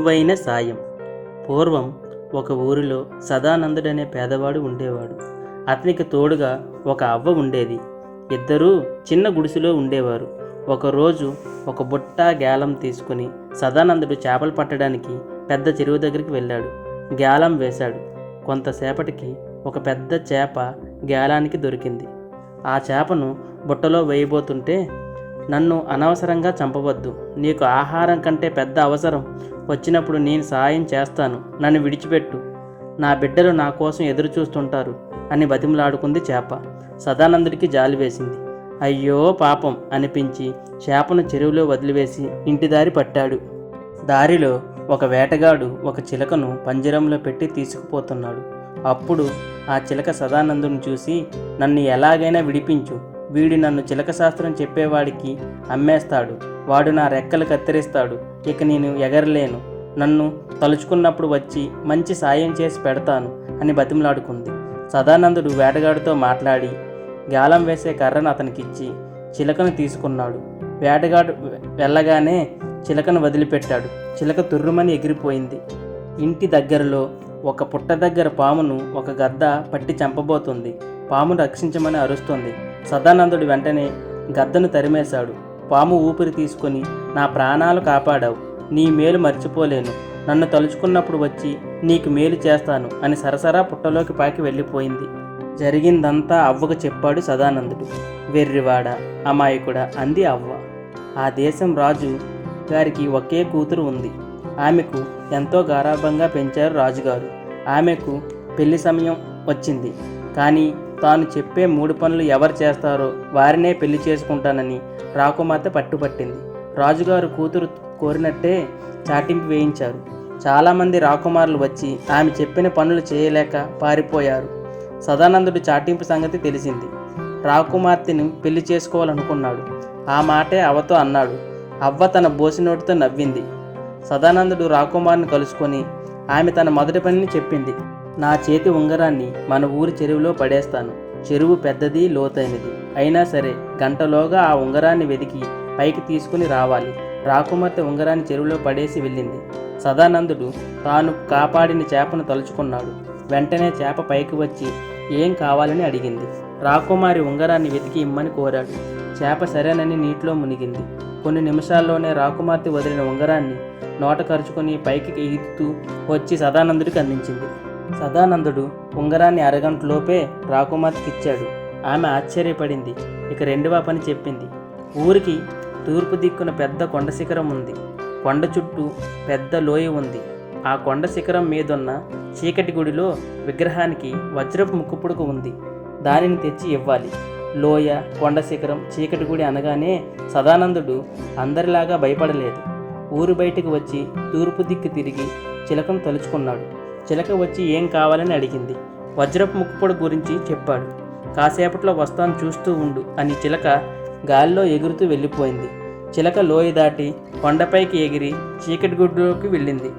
విలువైన సాయం. పూర్వం ఒక ఊరిలో సదానందుడనే పేదవాడు ఉండేవాడు. అతనికి తోడుగా ఒక అవ్వ ఉండేది. ఇద్దరూ చిన్న గుడిసెలో ఉండేవారు. ఒకరోజు ఒక బుట్ట గ్యాలం తీసుకుని సదానందుడు చేపలు పట్టడానికి పెద్ద చెరువు దగ్గరికి వెళ్ళాడు. గ్యాలం వేశాడు. కొంతసేపటికి ఒక పెద్ద చేప గ్యాలానికి దొరికింది. ఆ చేపను బుట్టలో వేయబోతుంటే నన్ను అనవసరంగా చంపవద్దు. నీకు ఆహారం కంటే పెద్ద అవసరం. వచ్చినప్పుడు నేను సాయం చేస్తాను. నన్ను విడిచిపెట్టు. నా బిడ్డలు నా కోసం ఎదురు చూస్తుంటారు అని బతిమలాడుకుంది చేప. సదానందుడికి జాలి వేసింది. అయ్యో పాపం అనిపించి చేపను చెరువులో వదిలివేసి ఇంటి దారి పట్టాడు. దారిలో ఒక వేటగాడు ఒక చిలకను పంజరంలో పెట్టి తీసుకుపోతున్నాడు. అప్పుడు ఆ చిలక సదానందుని చూసి నన్ను ఎలాగైనా విడిపించు. వీడు నన్ను చిలక శాస్త్రం చెప్పేవాడికి అమ్మేస్తాడు. వాడు నా రెక్కలు కత్తిరిస్తాడు. ఇక నేను ఎగరలేను. నన్ను తలుచుకున్నప్పుడు వచ్చి మంచి సాయం చేసి పెడతాను అని బతిమలాడుకుంది. సదానందుడు వేటగాడితో మాట్లాడి గాలం వేసే కర్రను అతనికిచ్చి చిలకను తీసుకున్నాడు. వేటగాడు వెళ్ళగానే చిలకను వదిలిపెట్టాడు. చిలక తుర్రుమని ఎగిరిపోయింది. ఇంటి దగ్గరలో ఒక పుట్ట దగ్గర పామును ఒక గద్ద పట్టి చంపబోతుంది. పామును రక్షించమని అరుస్తుంది. సదానందుడు వెంటనే గద్దను తరిమేశాడు. పాము ఊపిరి తీసుకొని నా ప్రాణాలు కాపాడావు. నీ మేలు మర్చిపోలేను. నన్ను తలుచుకున్నప్పుడు వచ్చి నీకు మేలు చేస్తాను అని సరసరా పుట్టలోకి పాకి వెళ్ళిపోయింది. జరిగిందంతా అవ్వకు చెప్పాడు సదానందుడు. వెర్రివాడ అమాయకుడా అంది అవ్వ. ఆ దేశం రాజు గారికి ఒకే కూతురు ఉంది. ఆమెకు ఎంతో గారాభంగా పెంచారు రాజుగారు. ఆమెకు పెళ్ళి సమయం వచ్చింది. కానీ తాను చెప్పే మూడు పనులు ఎవరు చేస్తారో వారినే పెళ్ళి చేసుకుంటానని రాకుమార్తె పట్టుపట్టింది. రాజుగారు కూతురు కోరినట్టే చాటింపు వేయించారు. చాలామంది రాకుమారులు వచ్చి ఆమె చెప్పిన పనులు చేయలేక పారిపోయారు. సదానందుడు చాటింపు సంగతి తెలిసింది. రాకుమార్తెను పెళ్ళి చేసుకోవాలనుకున్నాడు. ఆ మాటే అవతో అన్నాడు. అవ్వ తన బోసినోటితో నవ్వింది. సదానందుడు రాకుమార్ని కలుసుకొని ఆమె తన మొదటి పనిని చెప్పింది. నా చేతి ఉంగరాన్ని మన ఊరి చెరువులో పడేస్తాను. చెరువు పెద్దది లోతైనది. అయినా సరే గంటలోగా ఆ ఉంగరాన్ని వెతికి పైకి తీసుకుని రావాలి. రాకుమార్తె ఉంగరాన్ని చెరువులో పడేసి వెళ్ళింది. సదానందుడు తాను కాపాడిన చేపను తలుచుకున్నాడు. వెంటనే చేప పైకి వచ్చి ఏం కావాలని అడిగింది. రాకుమారి ఉంగరాన్ని వెతికి ఇమ్మని కోరాడు. చేప సరేనని నీటిలో మునిగింది. కొన్ని నిమిషాల్లోనే రాకుమార్తె వదిలిన ఉంగరాన్ని నోట కరుచుకొని పైకి ఎగుతూ వచ్చి సదానందుడికి అందించింది. సదానందుడు ఉంగరాన్ని అరగంటలోపే రాకుమార్తెకిచ్చాడు. ఆమె ఆశ్చర్యపడింది. ఇక రెండవ పని చెప్పింది. ఊరికి తూర్పు దిక్కున పెద్ద కొండ శిఖరం ఉంది. కొండ చుట్టూ పెద్ద లోయ ఉంది. ఆ కొండ శిఖరం మీదున్న చీకటి గుడిలో విగ్రహానికి వజ్రపు ముక్కుపుడుకు ఉంది. దానిని తెచ్చి ఇవ్వాలి. లోయ కొండ శిఖరం చీకటి గుడి అనగానే సదానందుడు అందరిలాగా భయపడలేదు. ఊరు బయటకు వచ్చి తూర్పు దిక్కు తిరిగి చిలకం తలుచుకున్నాడు. చిలక వచ్చి ఏం కావాలని అడిగింది. వజ్రపు ముక్కుపొడి గురించి చెప్పాడు. కాసేపట్లో వస్తాను చూస్తూ ఉండు అని చిలక గాలిలో ఎగురుతూ వెళ్ళిపోయింది. చిలక లోయ దాటి కొండపైకి ఎగిరి చీకటి గుడ్డులోకి వెళ్ళింది.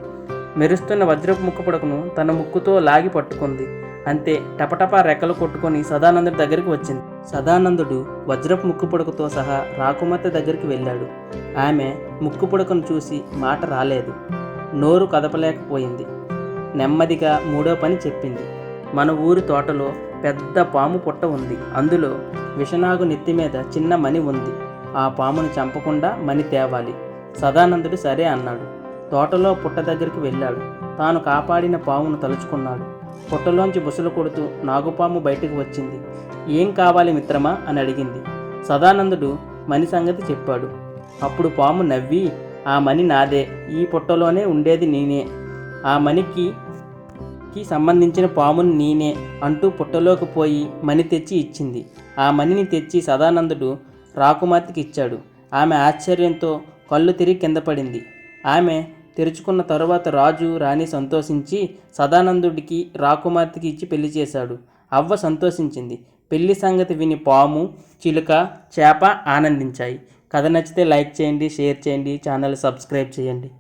మెరుస్తున్న వజ్రపు ముక్కుపొడకను తన ముక్కుతో లాగి పట్టుకుంది. అంతే టపటపా రెక్కలు కొట్టుకొని సదానందుడి దగ్గరికి వచ్చింది. సదానందుడు వజ్రపు ముక్కు పొడకతో సహా రాకుమార్తె దగ్గరికి వెళ్ళాడు. ఆమె ముక్కు పుడకను చూసి మాట రాలేదు. నోరు కదపలేకపోయింది. నెమ్మదిగా మూడో పని చెప్పింది. మన ఊరి తోటలో పెద్ద పాము పుట్ట ఉంది. అందులో విషనాగు నెత్తి మీద చిన్న మణి ఉంది. ఆ పామును చంపకుండా మణి తేవాలి. సదానందుడు సరే అన్నాడు. తోటలో పుట్ట దగ్గరికి వెళ్ళాడు. తాను కాపాడిన పామును తలుచుకున్నాడు. పుట్టలోంచి బుసలు కొడుతూ నాగుపాము బయటకు వచ్చింది. ఏం కావాలి మిత్రమా? అని అడిగింది. సదానందుడు మణి సంగతి చెప్పాడు. అప్పుడు పాము నవ్వి ఆ మణి నాదే. ఈ పుట్టలోనే ఉండేది నేనే. ఆ మణికి కి సంబంధించిన పాముని నేనే అంటూ పుట్టలోకి పోయి మణి తెచ్చి ఇచ్చింది. ఆ మణిని తెచ్చి సదానందుడు రాకుమార్తెకి ఇచ్చాడు. ఆమె ఆశ్చర్యంతో కళ్ళు తిరిగి కింద పడింది. ఆమె తెరుచుకున్న తరువాత రాజు రాణి సంతోషించి సదానందుడికి రాకుమార్తెకి ఇచ్చి పెళ్ళి చేశాడు. అవ్వ సంతోషించింది. పెళ్ళి సంగతి విని పాము చిలుక చేప ఆనందించాయి. కథ నచ్చితే లైక్ చేయండి షేర్ చేయండి ఛానల్ సబ్స్క్రైబ్ చేయండి.